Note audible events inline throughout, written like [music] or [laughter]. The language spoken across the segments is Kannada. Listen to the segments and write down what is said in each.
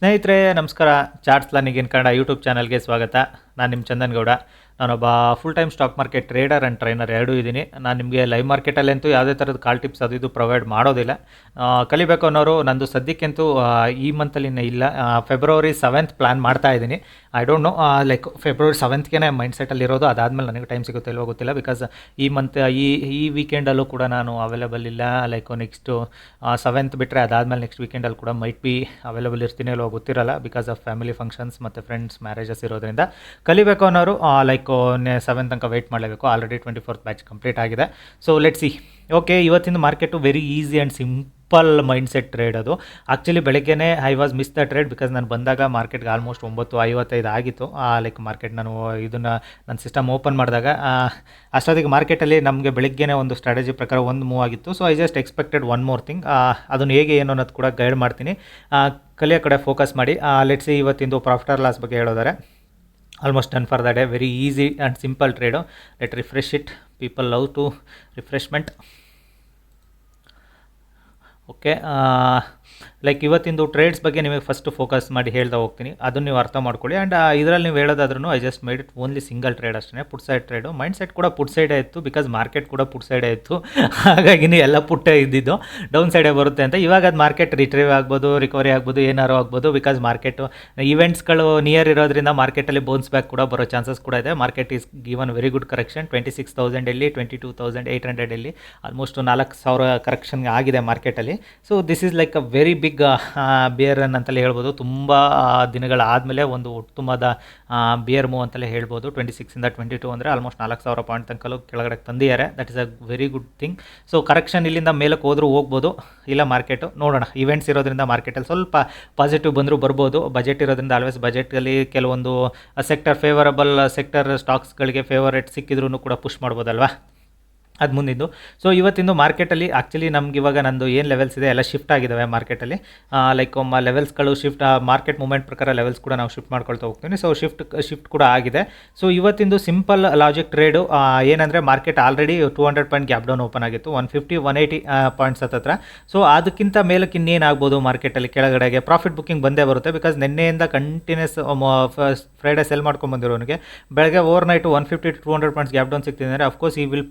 ಸ್ನೇಹಿತರೆ ನಮಸ್ಕಾರ. Charts learning in Kannada YouTube ಚಾನಲ್ಗೆ ಸ್ವಾಗತ. ನಾನು ನಿಮ್ಮ ಚಂದನ್ ಗೌಡ. ನಾನೊಬ್ಬ full time stock market trader and trainer ಎರಡೂ ಇದ್ದೀನಿ. ನಾನು ನಿಮಗೆ ಲೈವ್ ಮಾರ್ಕೆಟಲ್ಲಂತೂ ಯಾವುದೇ ಥರದ ಕಾಲ್ ಟಿಪ್ಸ್ ಅದು ಇದು ಪ್ರೊವೈಡ್ ಮಾಡೋದಿಲ್ಲ. ಕಲಿಬೇಕು ಅನ್ನೋರು ನಂದು ಸದ್ಯಕ್ಕಂತೂ ಈ ಮಂತಲ್ಲಿ ಇಲ್ಲ. ಫೆಬ್ರವರಿ ಸೆವೆಂತ್ ಪ್ಲ್ಯಾನ್ ಮಾಡ್ತಾ ಇದ್ದೀನಿ. I don't know like February ಸೆವೆಂತ್ಗೆ mind ಸೆಟಲ್ಲಿ ಇರೋದು, ಅದಾದಮೇಲೆ ನನಗೆ ಟೈಮ್ ಸಿಗುತ್ತೆ ಇಲ್ವೋ ಗೊತ್ತಿಲ್ಲ. ಬಿಕಾಸ್ ಈ ಮಂತ್ ಈ ಈ ವೀಕೆಂಡಲ್ಲೂ ಕೂಡ ನಾನು ಅವೈಲೇಬಲ್ ಇಲ್ಲ. ಲೈಕ್ ನೆಕ್ಸ್ಟು ಸೆವೆಂತ್ ಬಿಟ್ಟರೆ ಅದಾದಮೇಲೆ ನೆಕ್ಸ್ಟ್ ವೀಕೆಂಡಲ್ಲಿ ಕೂಡ ಮೈಟ್ ಬಿ ಅವೈಲೇಬಲ್ ಇರ್ತೀನಿ ಇಲ್ವೋ ಗೊತ್ತಿರಲ್ಲ. ಬಿಕಾಸ್ ಆಫ್ ಫ್ಯಾಮಿಲಿ ಫಂಕ್ಷನ್ಸ್ ಮತ್ತು ಫ್ರೆಂಡ್ಸ್ ಮ್ಯಾರೇಜಸ್ ಇರೋದ್ರಿಂದ ಕಲಿಬೇಕು ಅನ್ನೋರು ಲೈಕ್ ಸೆವೆನ್ ತನಕ ವೆಯ್ಟ್ ಮಾಡಲೇಬೇಕು. Already twenty fourth batch complete ಆಗಿದೆ. ಸೊ ಲೆಟ್ ಸಿ ಓಕೆ ಇವತ್ತಿನ market very easy and simple mind set trade ಅದು. ಆ್ಯಕ್ಚುಲಿ ಬೆಳಗ್ಗೆನೇ I was miss the trade because ನಾನು ಬಂದಾಗ ಮಾರ್ಕೆಟ್ಗೆ ಆಲ್ಮೋಸ್ಟ್ ಒಂಬತ್ತು ಐವತ್ತೈದು ಆಗಿತ್ತು. ಆ ಲೈಕ್ ಮಾರ್ಕೆಟ್ ನಾನು ಇದನ್ನು ನನ್ನ ಸಿಸ್ಟಮ್ ಓಪನ್ ಮಾಡಿದಾಗ ಅಷ್ಟೊತ್ತಿಗೆ ಮಾರ್ಕೆಟಲ್ಲಿ ನಮಗೆ ಬೆಳಗ್ಗೆನೇ ಒಂದು ಸ್ಟ್ರಾಟಜಿ ಪ್ರಕಾರ ಒಂದು ಮೂವ್ ಆಗಿತ್ತು. So I just expected one more thing ಅದನ್ನು ಹೇಗೆ ಏನು ಅನ್ನೋದು ಕೂಡ ಗೈಡ್ ಮಾಡ್ತೀನಿ. ಕಲಿಯ ಕಡೆ ಫೋಕಸ್ ಮಾಡಿ. ಲೆಟ್ಸ್ ಇವತ್ತಿಂದು ಪ್ರಾಫಿಟ್ ಆರ್ ಲಾಸ್ ಬಗ್ಗೆ ಹೇಳೋದಾರೆ almost done for that. A very easy and simple trade. Let refresh it. People love to refreshment. Okay uh, like ಇವತ್ತಿಂದು trades ಬಗ್ಗೆ ನಿಮಗೆ ಫಸ್ಟ್ ಫೋಕಸ್ ಮಾಡಿ ಹೇಳ್ತಾ ಹೋಗ್ತೀನಿ. ಅದನ್ನು ನೀವು ಅರ್ಥ ಮಾಡ್ಕೊಳ್ಳಿ. ಆ್ಯಂಡ್ ಇದರಲ್ಲಿ ನೀವು ಹೇಳೋದಾದ್ರೂ I just made it only single trade ಅಷ್ಟೇ put side trade mind set ಕೂಡ ಪುಟ್ ಸೈಡೇ ಇತ್ತು ಬಿಕಾಸ್ ಮಾರ್ಕೆಟ್ ಕೂಡ ಪುಟ್ ಸೈಡೇ ಇತ್ತು. [laughs] ಹಾಗಾಗಿ ಎಲ್ಲ ಪುಟ್ಟೇ ಇದ್ದಿದ್ದು. ಡೌನ್ ಸೈಡೇ ಬರುತ್ತೆ ಅಂತ. ಇವಾಗ ಅದು ಮಾರ್ಕೆಟ್ ರಿಟ್ರೀವ್ ಆಗ್ಬೋದು ರಿಕವರಿ ಆಗ್ಬೋದು, ಏನಾರು ಆಗ್ಬೋದು ಬಿಕಾಸ್ ಮಾರ್ಕೆಟ್ ಇವೆಂಟ್ಸ್ಗಳು ನಿಯರ್ ಇರೋದ್ರಿಂದ ಮಾರ್ಕೆಟಲ್ಲಿ ಬೋನ್ಸ್ ಬ್ಯಾಕ್ ಕೂಡ ಬರೋ ಚಾನ್ಸಸ್ ಕೂಡ ಇದೆ. Market is given very good correction twenty six ತೌಸಂಡಲ್ಲಿ twenty two thousand eight ಹಂಡ್ರೆಡಲ್ಲಿ ಆಲ್ಮೋಸ್ಟ್ ನಾಲ್ಕು ಸಾವಿರ ಕರೆಕ್ಷನ್ ಆಗಿದೆ ಮಾರ್ಕೆಟಲ್ಲಿ so this is like a very big bear run ಅಂತಲೇ ಹೇಳ್ಬೋದು. ತುಂಬ ದಿನಗಳಾದಮೇಲೆ ಒಂದು ಉತ್ತಮವಾದ ಬಿಯರ್ ಮೂವ್ ಅಂತಲೇ ಹೇಳ್ಬೋದು. ಟ್ವೆಂಟಿ ಸಿಕ್ಸಿಂದ ಟ್ವೆಂಟಿ ಟು ಅಂದರೆ ಆಲ್ಮೋಸ್ಟ್ ನಾಲ್ಕು ಸಾವಿರ ಪಾಯಿಂಟ್ ತನಕಲ್ಲೂ ಕೆಳಗಡೆ ತಂದಿದ್ದಾರೆ. That is a very good thing so correction ಇಲ್ಲಿಂದ ಮೇಲಕ್ಕೆ ಹೋದರೂ ಹೋಗ್ಬೋದು. ಇಲ್ಲ ಮಾರ್ಕೆಟು ನೋಡೋಣ. ಇವೆಂಟ್ಸ್ ಇರೋದ್ರಿಂದ ಮಾರ್ಕೆಟಲ್ಲಿ ಸ್ವಲ್ಪ ಪಾಸಿಟಿವ್ ಬಂದರೂ ಬರ್ಬೋದು. ಬಜೆಟ್ ಇರೋದ್ರಿಂದ ಆಲ್ವೇಸ್ ಬಜೆಟಲ್ಲಿ ಕೆಲವೊಂದು ಸೆಕ್ಟರ್ ಫೇವರಬಲ್ ಸೆಕ್ಟರ್ ಸ್ಟಾಕ್ಸ್ಗಳಿಗೆ ಫೇವರೇಟ್ ಸಿಕ್ಕಿದ್ರು ಕೂಡ ಪುಷ್ ಮಾಡ್ಬೋದಲ್ವಾ? ಅದು ಮುಂದಿದ್ದು. ಸೊ ಇವತ್ತಿಂದು ಮಾರ್ಕೆಟಲ್ಲಿ ಆ್ಯಕ್ಚುಲಿ ನಮ್ಗೆ ಇವಾಗ ನಂದು ಏನು ಲೆವೆಲ್ಸ್ ಇದೆ ಎಲ್ಲ ಶಿಫ್ಟ್ ಆಗಿದ್ದಾವೆ ಮಾರ್ಕೆಟಲ್ಲಿ. ಲೈಕ್ ಒಮ್ಮ ಲೆವೆಲ್ಸ್ಗಳು ಶಿಫ್ಟ್ ಮಾರ್ಕೆಟ್ ಮೂಮೆಂಟ್ ಪ್ರಕಾರ ಲೆವೆಲ್ಸ್ ಕೂಡ ನಾವು ಶಿಫ್ಟ್ ಮಾಡ್ಕೊಳ್ತಾ ಹೋಗ್ತೀನಿ ಸೊ ಶಿಫ್ಟ್ ಶಿಫ್ಟ್ ಕೂಡ ಆಗಿದೆ. ಸೊ ಇವತ್ತಿಂದು ಸಿಂಪಲ್ ಲಾಜಿಕ್ ಟ್ರೇಡು ಏನಂದರೆ market already two hundred point gap down open ಆಗಿತ್ತು. One fifty one eighty points ಹತ್ತತ್ರ. ಸೊ ಅದಕ್ಕಿಂತ ಮೇಲಕ್ಕೆ ಇನ್ನೇನಾಗ್ಬೋದು ಮಾರ್ಕೆಟಲ್ಲಿ? ಕೆಳಗಡೆಗೆ ಪ್ರಾಫಿಟ್ ಬುಕ್ಕಿಂಗ್ ಬಂದೇ ಬರುತ್ತೆ. ಬಿಕಾಸ್ ನಿನ್ನೆಯಿಂದ ಕಂಟಿನ್ಯೂಸ್ ಫ್ರೈಡೇ ಸೆಲ್ ಮಾಡ್ಕೊಂಡ್ಬಂದಿರೋನಿಗೆ ಬೆಳಗ್ಗೆ over night one fifty to hundred points gap down ಸಿಗ್ತಿದೆ ಅಂದರೆ ಅಫ್ಕೋರ್ಸ್ ಈ ವಿಲ್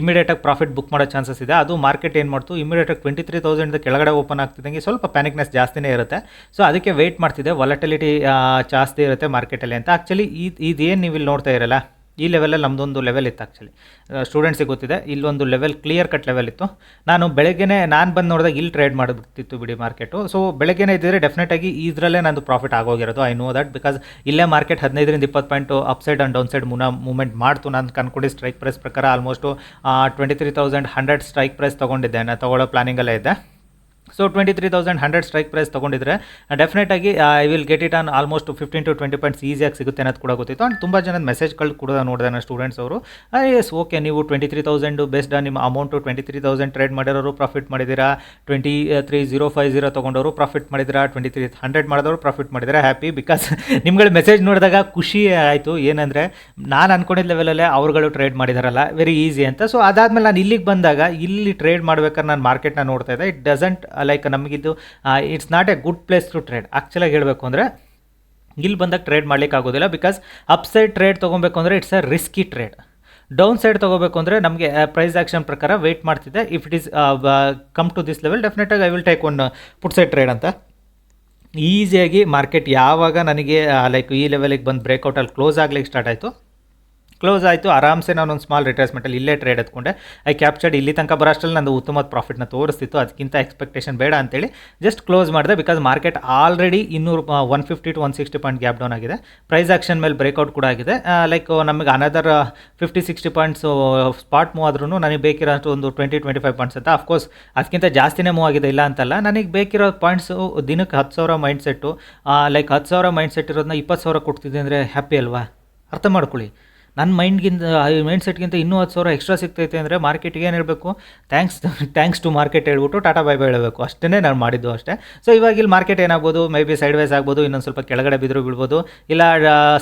ಇಮಿಡಿಯೇಟಾಗಿ ಪ್ರಾಫಿಟ್ ಬುಕ್ ಮಾಡೋ ಚಾನ್ಸಸ್ ಇದೆ. ಅದು ಮಾರ್ಕೆಟ್ ಏನು ಮಾಡ್ತು? ಇಮಿಡಿಯೇಟಾಗಿ ಟ್ವೆಂಟಿ ತ್ರೀ ತೌಸಂಡ್ ಕೆಳಗಡೆ ಓಪನ್ ಆಗ್ತಿದ್ದಂಗೆ ಸ್ವಲ್ಪ ಪ್ಯಾನಿಕ್ನೆಸ್ ಜಾಸ್ತಿನೇ ಇರುತ್ತೆ. ಸೊ ಅದಕ್ಕೆ ವೆಯ್ಟ್ ಮಾಡ್ತಿದೆ ವಾಲಟಿಲಿಟಿ ಜಾಸ್ತಿ ಇರುತ್ತೆ ಮಾರ್ಕೆಟಲ್ಲಿ ಅಂತ. ಆ್ಯಕ್ಚುಲಿ ಇದು ಇದೇನು ನೀವು ಇಲ್ಲಿ ನೋಡ್ತಾ ಇರಲ್ಲ? ಈ ಲೆವೆಲಲ್ಲಿ ನಮ್ಮದೊಂದು ಲೆವೆಲ್ ಇತ್ತು ಆ್ಯಕ್ಚುಲಿ ಸ್ಟೂಡೆಂಟ್ಸಿಗೆ ಗೊತ್ತಿದೆ, ಇಲ್ಲೊಂದು ಲೆವೆಲ್ ಕ್ಲಿಯರ್ ಕಟ್ ಲೆವೆಲ್ ಇತ್ತು. ನಾನು ಬೆಳಗ್ಗೆನೇ, ನಾನು ಬಂದು ನೋಡಿದಾಗ ಇಲ್ಲಿ ಟ್ರೇಡ್ ಮಾಡಿಬಿಡ್ತಿತ್ತು ಬಿಡಿ ಮಾರ್ಕೆಟು ಸೊ ಬೆಳಗ್ಗೆನೇ ಇದ್ದರೆ ಡೆಫಿನೆಟಾಗಿ ಇದರಲ್ಲೇ ನಂದು ಪ್ರಾಫಿಟ್ ಆಗೋಗಿರೋದು. ಐ ನೋ ದಟ್ ಬಿಕಾಸ್ ಇಲ್ಲೇ ಮಾರ್ಕೆಟ್ ಹದಿನೈದರಿಂದ ಇಪ್ಪತ್ತು point up side and down side ಮುನ movement ಮಾಡ್ತು. ನಾನು ಕನ್ಕೊಂಡು ಸ್ಟ್ರೈಕ್ ಪ್ರೈಸ್ ಪ್ರಕಾರ almost twenty three thousand hundred strike price ತೊಗೊಂಡಿದ್ದೆ. ನಾನು ತೊಗೊಳ್ಳೋ ಪ್ಲಾನಿಂಗಲ್ಲೇ ಇದ್ದೆ. So twenty three thousand hundred strike price ತೊಗೊಂಡಿದ್ರೆ ಡೆಫಿನೆಟಾಗಿ I will get it on almost fifteen to twenty points ಈಸಿಯಾಗಿ ಸಿಗುತ್ತೆ ಅನ್ನೋದು ಕೂಡ ಗೊತ್ತಿತ್ತು. ಆ್ಯಂಡ್ ತುಂಬ ಜನದ ಮೆಸೇಜ್ಗಳು ಕೂಡ ನೋಡಿದೆ ನನ್ನ ಸ್ಟೂಡೆಂಟ್ಸ್ ಅವರು. ಎಸ್ ಓಕೆ ನೀವು ಟ್ವೆಂಟಿ ತ್ರೀ ತೌಸಂಡು ಬೆಸ್ಟ್ ನಿಮ್ಮ amount twenty three thousand trade ಮಾಡಿರೋರು ಪ್ರಾಫಿಟ್ ಮಾಡಿದ್ದೀರಾ? Twenty three zero five zero ತೊಗೊಂಡವರು profit ಮಾಡಿದಿರಾ ಟ್ವೆಂಟಿ ತ್ರೀ ಹಂಡ್ರೆಡ್ ಮಾಡಿದವರು ಪ್ರಾಫಿಟ್ ಮಾಡಿದರೆ ಹ್ಯಾಪಿ ಬಿಕಾಸ್ ನಿಮ್ಗಳ ಮೆಸೇಜ್ ನೋಡಿದಾಗ ಖುಷಿ ಆಯಿತು. ಏನಂದರೆ, ನಾನು ಅನ್ಕೊಂಡಿದ್ದ ಲೆವೆಲಲ್ಲೇ ಅವರುಗಳು ಟ್ರೇಡ್ ಮಾಡಿದಾರಲ್ಲ ವೆರಿ ಈಸಿ ಅಂತ. ಸೊ ಅದಾದಮೇಲೆ ನಾನು ಇಲ್ಲಿಗೆ ಬಂದಾಗ, ಇಲ್ಲಿ ಟ್ರೇಡ್ ಮಾಡ್ಬೇಕಾದ್ರೆ ನಾನು ಮಾರ್ಕೆಟ್ನ ನೋಡ್ತಾ ಇದ್ದೆ. It doesn't like ನಮಗಿದು it's not a good place to trade ಆ್ಯಕ್ಚುಲಾಗಿ ಹೇಳಬೇಕು ಅಂದರೆ, ಇಲ್ಲಿ ಬಂದಾಗ ಟ್ರೇಡ್ ಮಾಡ್ಲಿಕ್ಕೆ ಆಗೋದಿಲ್ಲ ಬಿಕಾಸ್ ಅಪ್ಸೈಡ್ ಟ್ರೇಡ್ ತೊಗೊಬೇಕು ಅಂದರೆ it's a risky trade down side ತೊಗೋಬೇಕು ಅಂದರೆ ನಮಗೆ ಪ್ರೈಸ್ ಆ್ಯಕ್ಷನ್ ಪ್ರಕಾರ ವೆಯ್ಟ್ ಮಾಡ್ತಿದ್ದೆ if it is come to this level ಡೆಫಿನೆಟಾಗಿ I will take one put side trade ಅಂತ. ಈಸಿಯಾಗಿ ಮಾರ್ಕೆಟ್ ಯಾವಾಗ ನನಗೆ ಲೈಕ್ ಈ ಲೆವೆಲಿಗೆ ಬಂದು ಬ್ರೇಕೌಟಲ್ಲಿ ಕ್ಲೋಸ್ ಆಗ್ಲಿಕ್ಕೆ ಸ್ಟಾರ್ಟ್ ಆಯಿತು ಕ್ಲೋಸ್ ಆಯಿತು. ಆರಾಮ್ಸೆ ನಾನು ಒಂದು ಸ್ಮಾಲ್ ರಿಟ್ರೇಸ್ಮೆಂಟಲ್ಲಿ ಇಲ್ಲೇ ಟ್ರೇಡ್ ಎತ್ಕೊಂಡೆ. ಐ ಕ್ಯಾಪ್ಚರ್ಡ್ ಇಲ್ಲಿ ತನಕ ಬರೋಷ್ಟರಲ್ಲಿ ನಂದು ಉತ್ತಮ ಪ್ರಾಫಿಟ್ನ ತೋರಿಸ್ತಿತ್ತು. ಅದಕ್ಕಿಂತ ಎಕ್ಸ್ಪೆಕ್ಟೇಷನ್ ಬೇಡ ಅಂತೇಳಿ ಜಸ್ಟ್ ಕ್ಲೋಸ್ ಮಾಡಿದೆ ಬಿಕಾಸ್ ಮಾರ್ಕೆಟ್ ಆಲ್ರೆಡಿ ಇನ್ನೂರು one fifty to one sixty point gap down ಆಗಿದೆ. ಪ್ರೈಸ್ ಆಕ್ಷನ್ ಮೇಲೆ ಬ್ರೇಕ್ಔಟ್ ಕೂಡ ಆಗಿದೆ. ಲೈಕ್ ನಮಗೆ another fifty sixty points spot move ಆದ್ರೂ ನನಗೆ ಬೇಕಿರೋಷ್ಟು ಒಂದು ಟ್ವೆಂಟಿ ಟ್ವೆಂಟಿ ಫೈವ್ ಪಾಯಿಂಟ್ಸ್ ಅಂತ ಅಫ್ಕೋರ್ಸ್ ಅದಕ್ಕಿಂತ ಜಾಸ್ತಿನೇ ಮೂವ್ ಆಗಿದೆ ಇಲ್ಲ ಅಂತಲ್ಲ. ನನಗೆ ಬೇಕಿರೋ ಪಾಯಿಂಟ್ಸು ದಿನಕ್ಕೆ ಹತ್ತು ಸಾವಿರ ಮೈಂಡ್ ಸೆಟ್ಟು ಲೈಕ್ ಹತ್ತು ಸಾವಿರ ಮೈಂಡ್ ಸೆಟ್ ಇರೋದನ್ನ ಇಪ್ಪತ್ತು ಸಾವಿರ ಕೊಡ್ತಿದ್ದೆ ಅಂದರೆ ಹ್ಯಾಪಿ ಅಲ್ವಾ? ಅರ್ಥ ಮಾಡ್ಕೊಳ್ಳಿ. ನನ್ನ ಮೈಂಡ್ಗಿಂತ ಮೈಂಡ್ ಸೆಟ್ಗಿಂತ ಇನ್ನೂ ಹತ್ತು ಸಾವಿರ ಎಕ್ಸ್ಟ್ರಾ ಸಿಗ್ತೈತೆ ಅಂದರೆ ಮಾರ್ಕೆಟ್ಗೆ ಏನು ಹೇಳಬೇಕು? ಥ್ಯಾಂಕ್ಸ್ ಥ್ಯಾಂಕ್ಸ್ ಟು ಮಾರ್ಕೆಟ್ ಹೇಳ್ಬಿಟ್ಟು ಟಾಟಾ ಬೈ ಬೈ ಹೇಳಬೇಕು. ಅಷ್ಟೇ ನಾನು ಮಾಡಿದ್ದು ಅಷ್ಟೇ. ಸೊ ಇವಾಗ ಇಲ್ಲಿ ಮಾರ್ಕೆಟ್ ಏನಾಗ್ಬೋದು? ಮೇ ಬಿ ಸೈಡ್ ವೈಸ್ ಆಗ್ಬೋದು, ಇನ್ನೊಂದು ಸ್ವಲ್ಪ ಕೆಳಗಡೆ ಬಿದ್ದರೂ ಬಿಡ್ಬೋದು. ಇಲ್ಲ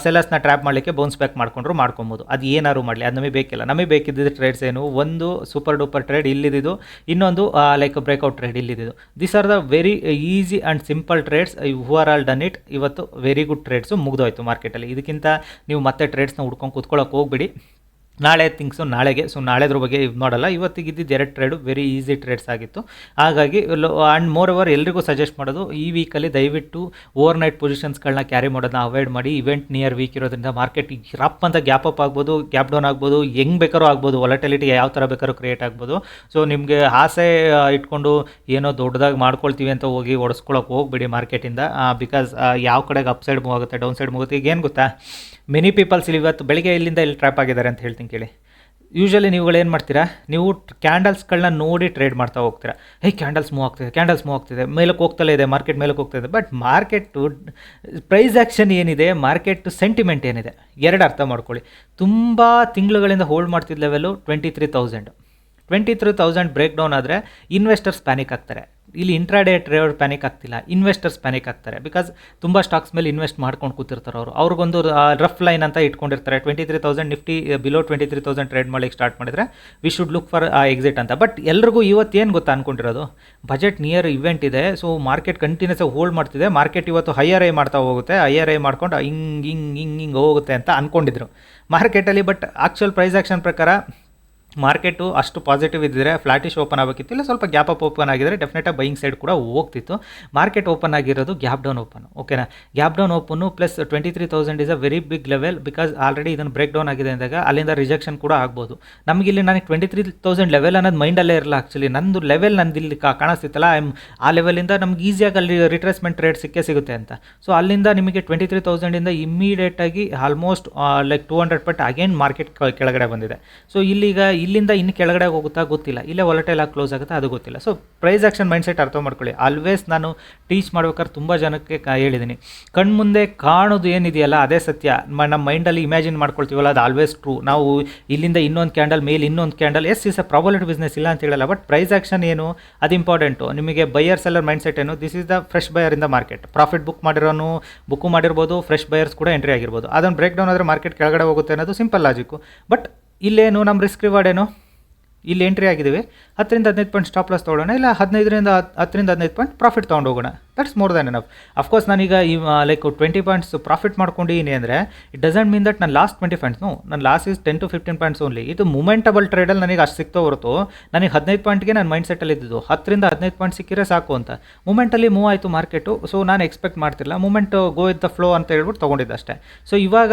ಸೆಲರ್ಸ್ನ ಟ್ರ್ಯಾಪ್ ಮಾಡಲಿಕ್ಕೆ ಬೌನ್ಸ್ ಬ್ಯಾಕ್ ಮಾಡ್ಕೊಂಡ್ರು ಮಾಡ್ಕೊಬೋದು. ಅದು ಏನಾದ್ರು ಮಾಡಲಿ, ಅದು ನಮಗೆ ಬೇಕಿಲ್ಲ. ನಮಗೆ ಬೇಕಿದ್ದ ಟ್ರೇಡ್ಸ್ ಏನು? ಒಂದು ಸೂಪರ್ ಡೂಪರ್ ಟ್ರೇಡ್ ಇಲ್ಲಿದ್ದು ಇನ್ನೊಂದು like breakout trade ಇಲ್ಲಿದ್ದು this are the very easy and simple trades who are all done it ಇವತ್ತು ವೆರಿ ಗುಡ್ ಟ್ರೇಡ್ಸು ಮುಗ್ದೋಯ್ತು ಮಾರ್ಕೆಟಲ್ಲಿ ಇದಕ್ಕಿಂತ ನೀವು ಮತ್ತೆ ಟ್ರೇಡ್ಸ್ನ ಹುಡ್ಕೊಂಡು ಕೂತ್ಕೊಳ್ಳೋಕೆ ಹೋಗ್ಬಿಡಿ. ನಾಳೆ ಥಿಂಗ್ಸು ನಾಳೆಗೆ ಸೊ ನಾಳೆದ್ರ ಬಗ್ಗೆ ಇದು ಮಾಡಲ್ಲ ಇವತ್ತಿಗೆ ಇದ್ದಿದ್ದು ಎರಡು ಟ್ರೇಡು ವೆರಿ ಈಸಿ ಟ್ರೇಡ್ಸ್ ಆಗಿತ್ತು. ಹಾಗಾಗಿ ಆ್ಯಂಡ್ ಮೋರ್ ಓವರ್ ಎಲ್ರಿಗೂ ಸಜೆಸ್ಟ್ ಮಾಡೋದು, ಈ ವೀಕಲ್ಲಿ ದಯವಿಟ್ಟು ಓವರ್ ನೈಟ್ ಪೊಸಿಷನ್ಸ್ಗಳನ್ನ ಕ್ಯಾರಿ ಮಾಡೋದನ್ನ ಅವಾಯ್ಡ್ ಮಾಡಿ ಇವೆಂಟ್ ನಿಯರ್ ವೀಕ್ ಇರೋದ್ರಿಂದ ಮಾರ್ಕೆಟ್ ರಪ್ ಅಂತ ಗ್ಯಾಪ್ ಅಪ್ ಆಗ್ಬೋದು ಗ್ಯಾಪ್ ಡೌನ್ ಆಗ್ಬೋದು, ಹೆಂಗೆ ಬೇಕಾದ್ರೂ ಆಗ್ಬೋದು ವಾಲಟಿಲಿಟಿ ಯಾವ ಥರ ಬೇಕಾದ್ರೂ ಕ್ರಿಯೇಟ್ ಆಗ್ಬೋದು. ಸೊ ನಿಮಗೆ ಆಸೆ ಇಟ್ಕೊಂಡು ಏನೋ ದೊಡ್ಡದಾಗಿ ಮಾಡ್ಕೊಳ್ತೀವಿ ಅಂತ ಹೋಗಿ ಒಡಿಸ್ಕೊಳಕ್ಕೆ ಹೋಗ್ಬಿಡಿ ಮಾರ್ಕೆಟಿಂದ ಬಿಕಾಸ್ ಯಾವ ಕಡೆಗೆ ಅಪ್ ಸೈಡ್ ಆಗುತ್ತೆ ಡೌನ್ ಸೈಡ್ ಆಗುತ್ತೆ ಈಗ ಏನು ಗೊತ್ತಾ? ಮೆನಿ ಪೀಪಲ್ಸ್ ಇಲ್ಲಿ ಇವತ್ತು ಬೆಳಿಗ್ಗೆ ಇಲ್ಲಿಂದ ಇಲ್ಲಿ ಟ್ರ್ಯಾಪ್ ಆಗಿದ್ದಾರೆ ಅಂತ ಹೇಳ್ತೀನಿ ಕೇಳಿ. ಯೂಶ್ವಲಿ ನೀವುಗಳು ಏನು ಮಾಡ್ತೀರಾ? ನೀವು ಕ್ಯಾಂಡಲ್ಸ್ಗಳನ್ನ ನೋಡಿ ಟ್ರೇಡ್ ಮಾಡ್ತಾ ಹೋಗ್ತೀರಾ. ಹೇ ಕ್ಯಾಂಡಲ್ಸ್ ಮೂವ್ ಆಗ್ತಿದೆ ಕ್ಯಾಂಡಲ್ಸ್ ಮೂವ್ ಆಗ್ತಿದೆ, ಮೇಲಕ್ಕೆ ಹೋಗ್ತಲೇ ಇದೆ ಮಾರ್ಕೆಟ್ ಮೇಲಕ್ಕೆ ಹೋಗ್ತಾ ಬಟ್ ಮಾರ್ಕೆಟು ಪ್ರೈಸ್ ಆ್ಯಕ್ಷನ್ ಏನಿದೆ ಮಾರ್ಕೆಟ್ ಸೆಂಟಿಮೆಂಟ್ ಏನಿದೆ? ಎರಡು ಅರ್ಥ ಮಾಡ್ಕೊಳ್ಳಿ. ತುಂಬ ತಿಂಗಳುಗಳಿಂದ ಹೋಲ್ಡ್ ಮಾಡ್ತಿದ್ದ level twenty three thousand twenty three thousand break down ಆದರೆ ಇನ್ವೆಸ್ಟರ್ಸ್ ಪ್ಯಾನಿಕ್ ಆಗ್ತಾರೆ. ಇಲ್ಲಿ ಇಂಟ್ರಾಡೇ ಟ್ರೇಡರ್ ಪ್ಯಾನಿಕ್ ಆಗ್ತಿಲ್ಲ ಇನ್ವೆಸ್ಟರ್ಸ್ ಪ್ಯಾನಿಕ್ ಆಗ್ತಾರೆ. ಬಿಕಾಸ್ ತುಂಬ ಸ್ಟಾಕ್ಸ್ ಮೇಲೆ ಇನ್ವೆಸ್ಟ್ ಮಾಡ್ಕೊಂಡು ಕೂತಿರ್ತಾರೆ ಅವರು. ಅವ್ರಿಗೊಂದು ರಫ್ ಲೈನ್ ಅಂತ ಇಟ್ಕೊಂಡಿರ್ತಾರೆ. Twenty three thousand Nifty below twenty three thousand trade ಮಾಡಲಿಕ್ಕೆ ಸ್ಟಾರ್ಟ್ ಮಾಡಿದರೆ we should look for exit ಅಂತ. ಬಟ್ ಎಲ್ರಿಗೂ ಏನು ಗೊತ್ತಾ ಅನ್ಕೊಂಡಿರೋದು? ಬಜೆಟ್ ನಿಯರ್ ಇವೆಂಟ್ ಇದೆ. ಸೊ ಮಾರ್ಕೆಟ್ ಕಂಟಿನ್ಯೂಸ್ ಹೋಲ್ಡ್ ಮಾಡ್ತಿದೆ. ಮಾರ್ಕೆಟ್ ಇವತ್ತು ಹೈಯರ್ ಐ ಮಾಡ್ತಾ ಹೋಗುತ್ತೆ. ಹೈಯರ್ ಐ ಮಾಡ್ಕೊಂಡು ಹಿಂಗೆ ಹಿಂಗೆ ಹಿಂಗೆ ಹಿಂಗೆ ಹೋಗುತ್ತೆ ಅಂತ ಅಂದ್ಕೊಂಡಿದ್ರು ಮಾರ್ಕೆಟಲ್ಲಿ ಬಟ್ ಆಕ್ಚುಯಲ್ ಪ್ರೈಸ್ ಆಕ್ಷನ್ ಪ್ರಕಾರ ಮಾರ್ಕೆಟು ಅಷ್ಟು ಪಾಸಿಟಿವ್ ಇದ್ದರೆ ಫ್ಲಾಟಿಶ್ ಓಪನ್ ಆಗಬೇಕಿತ್ತು. ಇಲ್ಲ, ಸ್ವಲ್ಪ ಗ್ಯಾಪ್ ಅಪ್ ಓಪನ್ ಆಗಿದ್ರೆ ಡೆಫಿನೆಟಾಗಿ ಬೈಯಿಂಗ್ ಸೈಡ್ ಕೂಡ ಹೋಗ್ತಿತ್ತು. ಮಾರ್ಕೆಟ್ ಓಪನ್ ಆಗಿರೋದು ಗ್ಯಾಪ್ ಡೌನ್ ಓಪನ್ ಓಕೆನಾ gap down open plus twenty three thousand is a very big level because already ಇದನ್ನು ಬ್ರೇಕ್ ಡೌನ್ ಆಗಿದೆ ಅಂದಾಗ ಅಲ್ಲಿಂದ ರಿಜೆಕ್ಷನ್ ಕೂಡ ಆಗ್ಬೋದು. ನಮಗೆ ಇಲ್ಲಿ ನನಗೆ ಟ್ವೆಂಟಿ ತ್ರೀ ತೌಸಂಡ್ ಲೆವೆಲ್ ಅನ್ನೋದು ಮೈಂಡಲ್ಲೇ ಇರಲ್ಲ ಆ್ಯಕ್ಚುಲಿ ನಂದು ಲೆವೆಲ್ ನಂದು ಇಲ್ಲಿ ಕಾಣಿಸ್ತಿತ್ತಲ್ಲ ಐಮ್ ಆ ಲೆವೆಲಿಂದ ನಮ್ಗೆ ಈಸಿಯಾಗಿ ಅಲ್ಲಿ ರಿಟ್ರೆಸ್ಮೆಂಟ್ ರೇಟ್ ಸಿಕ್ಕೇ ಸಿಗುತ್ತೆ ಅಂತ. ಸೊ ಅಲ್ಲಿಂದ ನಿಮಗೆ ಟ್ವೆಂಟಿ ತ್ರೀ ತೌಸಂಡಿಂದ ಇಮ್ಮಿಡಿಯೇಟಾಗಿ ಆಲ್ಮೋಸ್ಟ್ ಲೈಕ್ ಟೂ ಹಂಡ್ರೆಡ್ ಪಟ್ ಅಗೇನ್ ಮಾರ್ಕೆಟ್ ಕೆಳಗಡೆ ಬಂದಿದೆ. ಸೊ ಇಲ್ಲಿಗ ಇಲ್ಲಿಂದ ಇನ್ನು ಕೆಳಗಡೆ ಹೋಗುತ್ತಾ ಗೊತ್ತಿಲ್ಲ. ಇಲ್ಲೇ ವಾಲಟೈಲ್ ಆಗಿ ಕ್ಲೋಸ್ ಆಗುತ್ತಾ ಅದು ಗೊತ್ತಿಲ್ಲ. ಸೊ ಪ್ರೈಸ್ ಆಕ್ಷನ್ ಮೈಂಡ್ಸೆಟ್ ಅರ್ಥ ಮಾಡ್ಕೊಳ್ಳಿ. ಆಲ್ವೇಸ್ ನಾನು ಟೀಚ್ ಮಾಡ್ಬೇಕಾದ್ರೆ ತುಂಬ ಜನಕ್ಕೆ ಹೇಳಿದ್ದೀನಿ. ಕಣ್ಮುಂದೆ ಕಾಣೋದು ಏನಿದೆಯಲ್ಲ, ಅದೇ ಸತ್ಯ. ನಮ್ಮ ಮೈಂಡಲ್ಲಿ ಇಮ್ಯಾಜಿನ್ ಮಾಡ್ಕೊಳ್ತೀವಲ್ಲ, ಅದು ಆಲ್ವೇಸ್ ಟ್ರೂ ನಾವು ಇಲ್ಲಿಂದ ಇನ್ನೊಂದು ಕ್ಯಾಂಡಲ್ ಮೇಲೆ ಇನ್ನೊಂದು candle as is a probability business ಇಲ್ಲ ಅಂತ ಹೇಳಲ್ಲ ಬಟ್ ಪ್ರೈಸ್ ಆಕ್ಷನ್ ಏನು? ಅದು ಇಂಪಾರ್ಟೆಂಟು ನಿಮಗೆ ಬೈಯರ್ ಸೆಲ್ಲರ್ ಮೈಂಡ್ಸೆಟ್ ಏನು? This is the fresh buyer in the market profit book ಮಾಡಿರೋನು book ಮಾಡಿರ್ಬೋದು ಫ್ರೆಶ್ ಬೈಯರ್ಸ್ ಕೂಡ ಎಂಟ್ರಿ ಆಗಿರ್ಬೋದು. ಅದನ್ನು ಬ್ರೇಕ್ ಡೌನ್ ಆದರೆ ಮಾರ್ಕೆಟ್ ಕೆಳಗಡೆ ಹೋಗುತ್ತೆ ಅನ್ನೋದು ಸಿಂಪಲ್ ಲಾಜಿಕ್ಕು ಬಟ್ ಇಲ್ಲೇನು ನಮ್ಮ ರಿಸ್ಕ್ ರಿವಾರ್ಡ್ ಏನು? ಇಲ್ಲಿ ಎಂಟ್ರಿ ಆಗಿದ್ದೀವಿ ಹತ್ತರಿಂದ ಹದಿನೈದು ಪಾಯಿಂಟ್ ಸ್ಟಾಪ್ ಲಾಸ್ ತೊಗೊಳ್ಳೋಣ, ಇಲ್ಲ ಹದಿನೈದರಿಂದ ಹತ್ತು- ಹತ್ತರಿಂದ ಹದಿನೈದು ಪಾಯಿಂಟ್ ಪ್ರಾಫಿಟ್ ತೊಗೊಂಡು ಹೋಗೋಣ. That's more than enough of course ನಾನೀಗ ಈ ಲೈಕ್ ಟ್ವೆಂಟಿ ಪಾಯಿಂಟ್ಸ್ ಪ್ರಾಫಿಟ್ ಮಾಡ್ಕೊಂಡಿದ್ದೀನಿ ಅಂದರೆ ಇಟ್ ಡಸಂಟ್ ಮೀನ್ ದಟ್ ನಾನು ಲಾಸ್ಟ್ ಟ್ವೆಂಟಿ ಪಾಯಿಂಟ್ಸ್ ನನ್ನ loss is ten to fifteen points only ಇದು ಮೂಮೆಂಟಬಲ್ ಟ್ರೇಡಲ್ಲಿ ನನಗೆ ಅಷ್ಟು ಸಿಕ್ತೋ ಹೊರತು, ನನಗೆ ಹದಿನೈದು ಪಾಯಿಂಟ್ಗೆ ನಾನು ಮೈಂಡ್ ಸೆಟ್ಟಲ್ಲಿ ಇದ್ದಿದ್ದು. ಹತ್ತರಿಂದ ಹದಿನೈದು ಪಾಯಿಂಟ್ ಸಿಕ್ಕಿದ್ರೆ ಸಾಕು ಅಂತ. ಮೂಮೆಂಟಲ್ಲಿ ಮೂವ್ ಆಯಿತು ಮಾರ್ಕೆಟು ಸೊ ನಾನು ಎಕ್ಸ್ಪೆಕ್ಟ್ ಮಾಡ್ತಿಲ್ಲ moment go with the flow ಅಂತ ಹೇಳ್ಬಿಟ್ಟು ತೊಗೊಂಡಿದ್ದೆ ಅಷ್ಟೇ. ಸೊ ಇವಾಗ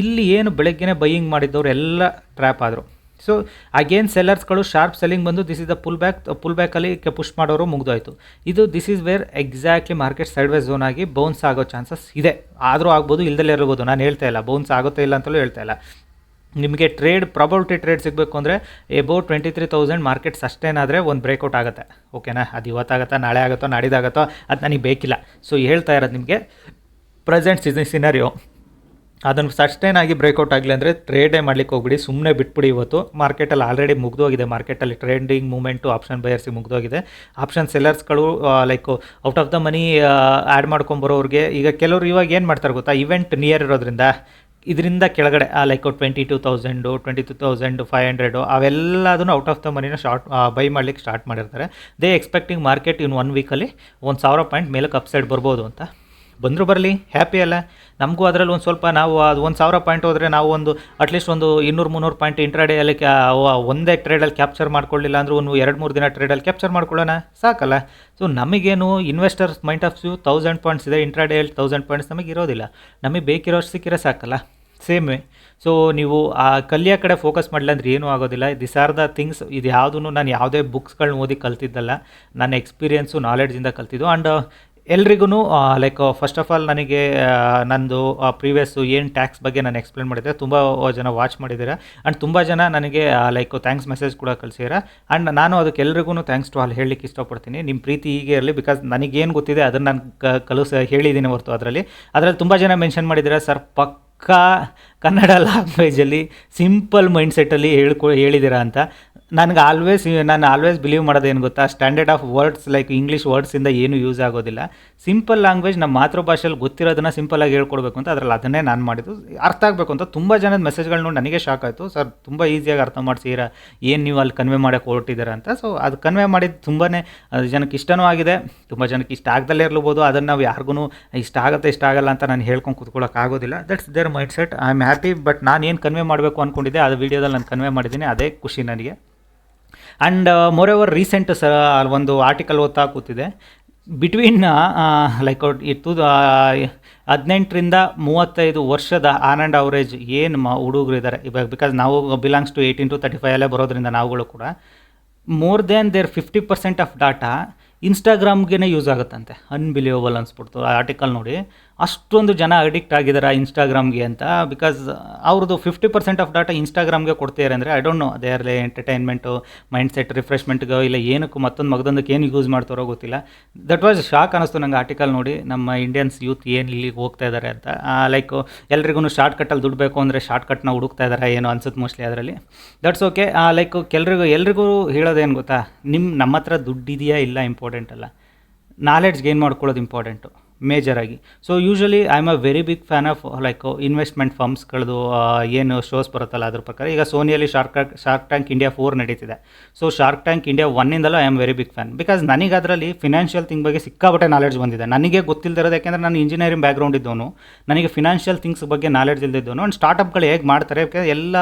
ಇಲ್ಲಿ ಏನು ಬೆಳಗ್ಗೆನೇ ಬೈಯಿಂಗ್ ಮಾಡಿದ್ದವ್ರು ಎಲ್ಲ ಟ್ರ್ಯಾಪ್ ಆದರು. ಸೊ ಅಗೇನ್ ಸೆಲ್ಲರ್ಸ್ಗಳು ಶಾರ್ಪ್ ಸೆಲ್ಲಿಂಗ್ ಬಂದು this is the pull back pull ಬ್ಯಾಕಲ್ಲಿ push ಮಾಡೋರು ಮುಗ್ದೋಯ್ತು. ಇದು this is where exactly market side wise zone ಆಗಿ ಬೌನ್ಸ್ ಆಗೋ ಚಾನ್ಸಸ್ ಇದೆ. ಆದರೂ ಆಗ್ಬೋದು, ಇಲ್ದಲೇ ಇರ್ಬೋದು. ನಾನು ಹೇಳ್ತಾ ಇಲ್ಲ ಬೌನ್ಸ್ ಆಗುತ್ತೆ ಇಲ್ಲ ಅಂತಲೂ ಹೇಳ್ತಾ ಇಲ್ಲ. ನಿಮಗೆ ಟ್ರೇಡ್ ಪ್ರಾಬಬಿಲಿಟಿ ಟ್ರೇಡ್ ಸಿಗಬೇಕು ಅಂದರೆ above twenty three thousand market sustain ಆದರೆ ಒಂದು ಬ್ರೇಕ್ಔಟ್ ಆಗುತ್ತೆ. ಓಕೆನಾ ಅದು ಇವತ್ತಾಗುತ್ತಾ ನಾಳೆ ಆಗುತ್ತೋ ನಾಡಿದಾಗುತ್ತೋ ಅದು ನನಗೆ ಬೇಕಿಲ್ಲ. ಸೊ ಹೇಳ್ತಾ ಇರೋದು ನಿಮಗೆ ಪ್ರೆಸೆಂಟ್ ಸೀಸನ್ ಸಿನರಿಯೋ ಅದನ್ನು ಸಸ್ಟೈನ್ ಆಗಿ ಬ್ರೇಕ್ಔಟ್ ಆಗಲಿ ಅಂದರೆ ಟ್ರೇಡೇ ಮಾಡ್ಲಿಕ್ಕೆ ಹೋಗ್ಬಿಡಿ ಸುಮ್ಮನೆ ಬಿಟ್ಬಿಡಿ ಇವತ್ತು. ಮಾರ್ಕೆಟಲ್ಲಿ ಆಲ್ರೆಡಿ ಮುಗ್ದೋಗಿದೆ ಮಾರ್ಕೆಟಲ್ಲಿ ಟ್ರೇಡಿಂಗ್ ಮೂಮೆಂಟು ಆಪ್ಷನ್ ಬಯರ್ಸಿಗೆ ಮುಗ್ದೋಗಿದೆ. Option ಸೆಲ್ಲರ್ಸ್ಗಳು like out of the money add ಮಾಡ್ಕೊಂಬರೋರಿಗೆ ಈಗ ಕೆಲವರು ಇವಾಗ ಏನು ಮಾಡ್ತಾರೆ ಗೊತ್ತಾ? ಇವೆಂಟ್ ನಿಯರ್ ಇರೋದ್ರಿಂದ, ಇದರಿಂದ ಕೆಳಗಡೆ like twenty two thousand twenty two thousand five hundred ಅವೆಲ್ಲದನ್ನು out of the ಮನಿನ ಶಾರ್ಟ್ ಬೈ ಮಾಡ್ಲಿಕ್ಕೆ ಸ್ಟಾರ್ಟ್ ಮಾಡಿರ್ತಾರೆ. They expecting market in one ವೀಕಲ್ಲಿ ಒಂದು ಸಾವಿರ ಪಾಯಿಂಟ್ ಮೇಲಕ್ಕೆ ಅಪ್ಸೈಡ್ ಬರ್ಬೋದು ಅಂತ. ಬಂದರೂ ಬರಲಿ ಹ್ಯಾಪಿ ಅಲ್ಲ. ನಮಗೂ ಅದರಲ್ಲಿ ಒಂದು ಸ್ವಲ್ಪ ನಾವು ಅದು ಒಂದು ಸಾವಿರ ಪಾಯಿಂಟ್ ಹೋದರೆ ನಾವು ಒಂದು ಅಟ್ಲೀಸ್ಟ್ ಒಂದು ಇನ್ನೂರು ಮುನ್ನೂರು ಪಾಯಿಂಟ್ ಇಂಟ್ರಾಡೇಯಲ್ಲಿ ವ- ಒಂದೇ ಟ್ರೇಡಲ್ಲಿ ಕ್ಯಾಪ್ಚರ್ ಮಾಡ್ಕೊಳ್ಳಿಲ್ಲ ಅಂದ್ರೆ ಒಂದು ಎರಡು ಮೂರು ದಿನ ಟ್ರೇಡಲ್ಲಿ ಕ್ಯಾಪ್ಚರ್ ಮಾಡ್ಕೊಳ್ಳೋಣ. ಸಾಕಲ್ಲ. ಸೊ ನಮಗೇನು investors mind of view thousand points ಇದೆ ಇಂಟ್ರಾಡೇಯಲ್ಲಿ ತೌಸಂಡ್ ಪಾಯಿಂಟ್ಸ್ ನಮಗೆ ಇರೋದಿಲ್ಲ. ನಮಗೆ ಬೇಕಿರೋಷ್ಟು ಸಿಕ್ಕಿರೋ ಸಾಕಲ್ಲ. ಸೇಮ್ ಸೊ ನೀವು ಆ ಕಲಿಯ ಕಡೆ ಫೋಕಸ್ ಮಾಡಲಿಲ್ಲ ಅಂದರೆ ಏನೂ ಆಗೋದಿಲ್ಲ. ದಿಸ್ ಆರ್ ದ ಥಿಂಗ್ಸ್ ಇದು ಯಾವುದೂ ನಾನು ಯಾವುದೇ ಬುಕ್ಸ್ಗಳನ್ನ ಓದಿ ಕಲ್ತಿದ್ದಲ್ಲ. ನನ್ನ ಎಕ್ಸ್ಪೀರಿಯೆನ್ಸು ನಾಲೆಡ್ಜಿಂದ ಕಲ್ತಿದ್ದು. ಆ್ಯಂಡ್ ಎಲ್ರಿಗೂ ಲೈಕ್ ಫಸ್ಟ್ ಆಫ್ ಆಲ್ ನನಗೆ ನಂದು ಪ್ರೀವಿಯಸ್ಸು ಏನು ಟ್ಯಾಕ್ಸ್ ಬಗ್ಗೆ ನಾನು ಎಕ್ಸ್ಪ್ಲೇನ್ ಮಾಡಿದ್ದೆ ತುಂಬ ಜನ ವಾಚ್ ಮಾಡಿದ್ದೀರಾ. ಆ್ಯಂಡ್ ತುಂಬ ಜನ ನನಗೆ ಲೈಕ್ ಥ್ಯಾಂಕ್ಸ್ ಮೆಸೇಜ್ ಕೂಡ ಕಳಿಸಿರ ಆ್ಯಂಡ್ ನಾನು ಅದಕ್ಕೆ ಎಲ್ರಿಗೂ ಥ್ಯಾಂಕ್ಸ್ ಟು ಅಲ್ಲಿ ಹೇಳಲಿಕ್ಕೆ ಇಷ್ಟಪಡ್ತೀನಿ. ನಿಮ್ಮ ಪ್ರೀತಿ ಹೀಗೆ ಇರಲಿ ಬಿಕಾಸ್ ನನಗೇನು ಗೊತ್ತಿದೆ ಅದನ್ನು ನಾನು ಕಲಿಸ, ಹೇಳಿದ್ದೀನಿ ಹೊರತು ಅದರಲ್ಲಿ. ಅದರಲ್ಲಿ ತುಂಬ ಜನ ಮೆನ್ಷನ್ ಮಾಡಿದ್ದೀರಾ. ಸರ್ ಪಕ್ ಕನ್ನಡ ಲ್ಯಾಂಗ್ವೇಜಲ್ಲಿ ಸಿಂಪಲ್ ಮೈಂಡ್ಸೆಟ್ಟಲ್ಲಿ ಹೇಳ್ಕೊ, ಹೇಳಿದ್ದೀರಾ ಅಂತ. ನನಗೆ ಆಲ್ವೇಸ್ ನಾನು ಆಲ್ವೇಸ್ ಬಿಲೀವ್ ಮಾಡೋದೇನು ಗೊತ್ತಾ? Standard of words like English ವರ್ಡ್ಸಿಂದ ಏನು ಯೂಸ್ ಆಗೋದಿಲ್ಲ. ಸಿಂಪಲ್ ಲ್ಯಾಂಗ್ವೇಜ್ ನಮ್ಮ ಮಾತೃಭಾಷೆಯಲ್ಲಿ ಗೊತ್ತಿರೋದನ್ನ ಸಿಂಪಲಾಗಿ ಹೇಳ್ಕೊಡ್ಬೇಕು ಅಂತ ಅದರಲ್ಲಿ ಅದನ್ನೇ ನಾನು ಮಾಡಿದ್ದು. ಅರ್ಥ ಆಗಬೇಕು ಅಂತ ತುಂಬ ಜನದ ಮೆಸೇಜ್ಗಳು ನೋಡಿ ನನಗೆ ಶಾಕ್ ಆಯಿತು. ಸರ್ ತುಂಬ ಈಸಿಯಾಗಿ ಅರ್ಥ ಮಾಡಿಸಿರ ಏನು ನೀವು ಅಲ್ಲಿ ಕನ್ವೆ ಮಾಡೋಕ್ಕೆ ಹೊರಟಿದ್ದೀರಾ ಅಂತ. ಸೊ ಅದು ಕನ್ವೆ ಮಾಡಿದ್ದು ತುಂಬಾ ಜನಕ್ಕೆ ಇಷ್ಟನೂ ಆಗಿದೆ. ತುಂಬ ಜನಕ್ಕೆ ಇಷ್ಟ ಆಗದಲ್ಲೇ ಇರಲ್ಬೋದು. ಅದನ್ನು ನಾವು ಯಾರಿಗೂ ಇಷ್ಟ ಆಗುತ್ತೆ, ಇಷ್ಟ ಆಗಲ್ಲ ಅಂತ ನಾನು ಹೇಳ್ಕೊಂಡು ಕೂತ್ಕೊಳ್ಳೋಕೆ ಆಗೋದಿಲ್ಲ. That's there mind set I am happy but ನಾನು ಏನು ಕನ್ವೆ ಮಾಡಬೇಕು ಅಂದ್ಕೊಂಡಿದ್ದೆ ಅದು ವೀಡಿಯೋದಲ್ಲಿ ನಾನು ಕನ್ವೆ ಮಾಡಿದ್ದೀನಿ. ಅದೇ ಖುಷಿ ನನಗೆ. ಆ್ಯಂಡ್ ಮೋರ್ ಎವರ್ ರೀಸೆಂಟ್ ಸ ಒಂದು ಆರ್ಟಿಕಲ್ ಓದ್ತಾ ಕೂತಿದೆ ಬಿಟ್ವೀನ್ ಲೈಕ್ ಇತ್ತು ಹದಿನೆಂಟರಿಂದ ಮೂವತ್ತೈದು ವರ್ಷದ ಆನ್ ಆ್ಯಂಡ್ ಅವರೇಜ್ ಏನು ಮ ಹುಡುಗರು ಇದ್ದಾರೆ ಇವಾಗ ಬಿಕಾಸ್ ನಾವು belongs to eighteen to thirty ಫೈವಲ್ಲೇ ಬರೋದ್ರಿಂದ ನಾವುಗಳು ಕೂಡ more than there fifty percent of data ಇನ್ಸ್ಟಾಗ್ರಾಮ್ಗೆ use ಆಗುತ್ತಂತೆ. ಅನ್ಬಿಲಿವಬಲ್ ಅನ್ಸ್ಬಿಡ್ತು. ಆ ಆರ್ಟಿಕಲ್ ನೋಡಿ. ಅಷ್ಟೊಂದು ಜನ ಅಡಿಕ್ಟ್ ಆಗಿದ್ದಾರೆ ಇನ್ಸ್ಟಾಗ್ರಾಮ್ಗೆ ಅಂತ ಬಿಕಾಸ್ ಅವ್ರದ್ದು ಫಿಫ್ಟಿ ಪರ್ಸೆಂಟ್ ಆಫ್ ಡಾಟಾ ಇನ್ಸ್ಟಾಗ್ರಾಮ್ಗೆ ಕೊಡ್ತಿದ್ದಾರೆ ಅಂದರೆ ಐ ಡೋಂಟ್ ನೋ ಅದೇ ಆರ್ ಎಂಟರ್ಟೈನ್ಮೆಂಟು ಮೈಂಡ್ ಸೆಟ್ ರಿಫ್ರೆಶ್ಮೆಂಟ್ಗೋ ಇಲ್ಲ ಏನಕ್ಕೂ ಮತ್ತೊಂದು ಮಗದೊಂದಕ್ಕೆ ಏನು ಯೂಸ್ ಮಾಡ್ತಾರೋ ಗೊತ್ತಿಲ್ಲ. ದಟ್ ವಾಸ್ ಶಾಕ್ ಅನ್ನಿಸ್ತು ನಂಗೆ ಆರ್ಟಿಕಲ್ ನೋಡಿ. ನಮ್ಮ ಇಂಡಿಯನ್ಸ್ ಯೂತ್ ಏನು ಇಲ್ಲಿಗೆ ಹೋಗ್ತಾ ಇದ್ದಾರೆ ಅಂತ. ಲೈಕ್ ಎಲ್ರಿಗೂ ಶಾರ್ಟ್ ಕಟ್ಟಲ್ಲಿ ದುಡ್ಡು ಬೇಕು ಅಂದರೆ ಶಾರ್ಟ್ ಕಟ್ನ ಹುಡುಕ್ತಾ ಇದ್ದಾರೆ ಏನೋ ಅನ್ಸುತ್ತೆ ಮೋಸ್ಟ್ಲಿ ಅದರಲ್ಲಿ. ದಟ್ಸ್ ಓಕೆ ಲೈಕ್ ಕೆಲರಿಗೂ, ಎಲ್ರಿಗೂ ಹೇಳೋದೇನು ಗೊತ್ತಾ? ನಿಮ್ಮ ನಮ್ಮ ಹತ್ರ ದುಡ್ಡಿದೆಯಾ ಇಲ್ಲ ಇಂಪಾರ್ಟೆಂಟ್ ಅಲ್ಲ. ನಾಲೆಡ್ಜ್ ಗೇನ್ ಮಾಡ್ಕೊಳ್ಳೋದು important ಮೇಜರಾಗಿ so usually I am a very big fan of like investment ಫರ್ಮ್ಸ್ಗಳದ್ದು ಏನು ಶೋಸ್ ಬರುತ್ತಲ್ಲ ಅದ್ರ ಪ್ರಕಾರ. ಈಗ ಸೋನಿಯಲ್ಲಿ shark shark tank India four ನಡೀತಿದೆ. So shark tank India ಒನ್ನಿಂದಲೂ I am very big fan because ನನಗೆ ಅದರಲ್ಲಿ ಫಿನಾನ್ಷಿಯಲ್ ಥಿಂಗ್ ಬಗ್ಗೆ ಸಿಕ್ಕಾಪಟ್ಟೆ ನಾಲೆಡ್ಜ್ ಬಂದಿದೆ. ನನಗೆ ಗೊತ್ತಿಲ್ಲದಿರೋದು ಯಾಕೆಂದರೆ ನಾನು ಇಂಜಿನಿಯರಿಂಗ್ ಬ್ಯಾಕ್ಗ್ರೌಂಡ್ ಇದ್ದವನು. ನನಗೆ ಫಿನಾನ್ಷಿಯಲ್ ಥಿಂಗ್ಸ್ ಬಗ್ಗೆ ನಾಲೆಡ್ಜ್ ಇಲ್ಲದಿದ್ದವನು ಆ್ಯಂಡ್ ಸ್ಟಾರ್ಟಪ್ಗಳು ಹೇಗೆ ಮಾಡ್ತಾರೆ? ಯಾಕಂದರೆ ಎಲ್ಲ